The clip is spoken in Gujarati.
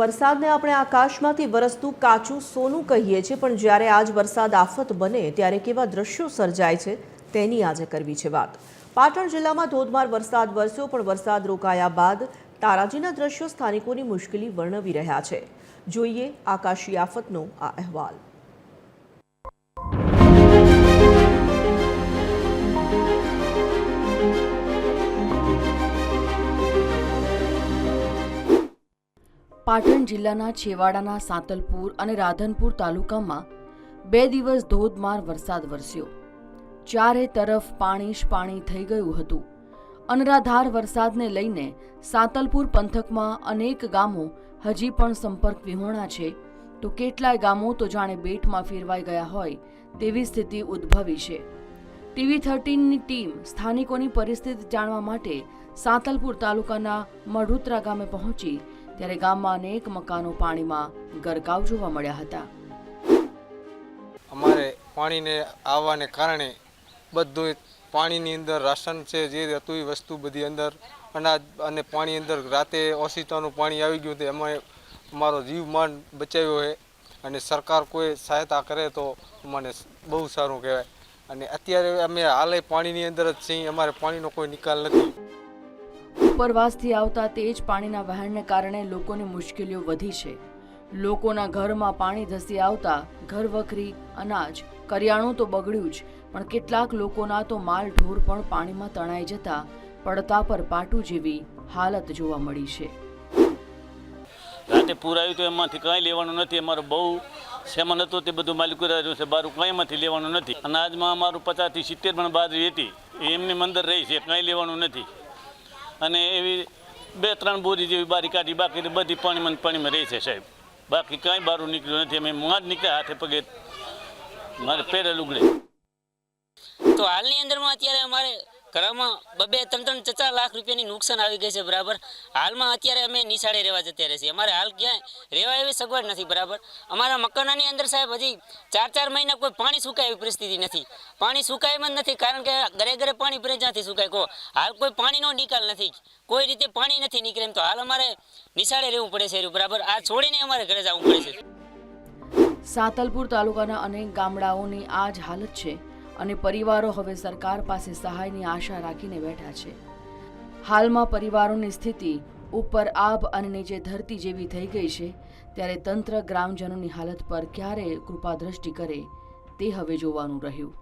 વરસાદને આપણે આકાશમાંથી વરસતું કાચું સોનું કહીએ છીએ, પણ જ્યારે આજ વરસાદ આફત બને ત્યારે કેવા દ્રશ્યો સર્જાય છે તેની આજે કરવી છે વાત. પાટણ જિલ્લામાં ધોધમાર વરસાદ વરસ્યો, પણ વરસાદ રોકાયા બાદ તારાજીના દ્રશ્યો સ્થાનિકોની મુશ્કેલી વર્ણવી રહ્યા છે. જોઈએ આકાશી આફતનો આ અહેવાલ. પાટણ જિલ્લાના છેવાડાના સાંતલપુર અને રાધનપુર તાલુકામાં બે દિવસ ધોધમાર વરસાદ વરસ્યો. ચારે તરફ પાણી જ પાણી થઈ ગયું હતું. અનરાધાર વરસાદને લઈને સાંતલપુર પંથકમાં અનેક ગામો હજી પણ સંપર્ક વિહોણા છે. તો કેટલાય ગામો તો જાણે બેટમાં ફેરવાઈ ગયા હોય તેવી સ્થિતિ ઉદ્ભવી છે. ટીવી થર્ટીનની ટીમ સ્થાનિકોની પરિસ્થિતિ જાણવા માટે સાંતલપુર તાલુકાના મઢુત્રા ગામે પહોંચી ત્યારે ગામમાં અનેક મકાનો પાણીમાં ગરકાવ જોવા મળ્યા હતા. અમારે પાણીને આવવાને કારણે બધું પાણીની અંદર રાશન છે, જે હતું એ વસ્તુ બધી અંદર અનાજ અને પાણી અંદર રાતે ઓશિતાનું પાણી આવી ગયું તે અમે અમારો જીવ માન બચાવ્યો છે અને સરકાર કોઈ સહાયતા કરે તો મને બહુ સારું કહેવાય. અને અત્યારે અમે હાલે પાણીની અંદર જ છીએ, અમારે પાણીનો કોઈ નિકાલ નથી. ઉપરવાસથી આવતા તેજ પાણીના વહેણને કારણે લોકોની મુશ્કેલીઓ વધી છે. લોકોના ઘરમાં પાણી ધસી આવતા ઘર વખરી અનાજ, કરિયાણું તો બગડ્યું જ, પણ કેટલાક લોકોના તો માલ ઢોર પણ પાણીમાં તણાઈ જતા પડતા પર પાટું જેવી હાલત જોવા મળી છે. રાતે પુરાયું તો એમાંથી કાંઈ લેવાનું નથી, અમારું બહુ સેમન હતો તે બધું માલિક રહ્યું છે, બારું કાંઈમાંથી લેવાનું નથી. અનાજમાં અમારું પચાસથી સિત્તેર પણ બાજરી હતી, એમની અંદર રહી છે, કાંઈ લેવાનું નથી. અને એવી બે, ત્રણ બોરી જેવી બારી કાઢી, બાકી બધી પાણીમાં પાણીમાં રહી છે સાહેબ. બાકી કાંઈ બારું નીકળ્યું નથી. અમે માં જ નીકળ્યા હાથે પગે. મારે પહેરેલ ઉગડે. તો હાલની અંદરમાં અત્યારે અમારે ઘરમાં બબે ત્રણ ત્રણ ચાર લાખ રૂપિયાની નુકસાન આવી ગઈ છે, બરાબર? હાલમાં અત્યારે અમે નિશાળે રહેવા જતા રહે છીએ. અમારે હાલ ક્યાંય રહેવા એવી સગવડ નથી, બરાબર? અમારા મકાનાની અંદર સાહેબ હજી ચાર ચાર મહિના કોઈ પાણી સુકાય એવી પરિસ્થિતિ નથી. પાણી સુકાયમાં જ નથી, કારણ કે ઘરે ઘરે પાણી ભરે જ્યાંથી સુકાય. કહો, હાલ કોઈ પાણીનો નિકાલ નથી. કોઈ રીતે પાણી નથી નીકળે એમ તો હાલ અમારે નિશાળે રહેવું પડે છે, બરાબર? આ છોડીને અમારે ઘરે જવું પડે છે. સાતલપુર તાલુકાના અનેક ગામડાઓની આ જ હાલત છે. અને પરિવારો હવે સરકાર પાસે સહાયની આશા રાખીને બેઠા છે. હાલમાં પરિવારોની સ્થિતિ ઉપર આભ અને નીચે ધરતી જેવી થઈ ગઈ છે, ત્યારે તંત્ર ગ્રામજનોની હાલત પર ક્યારે કૃપા દ્રષ્ટિ કરે તે હવે જોવાનું રહ્યું.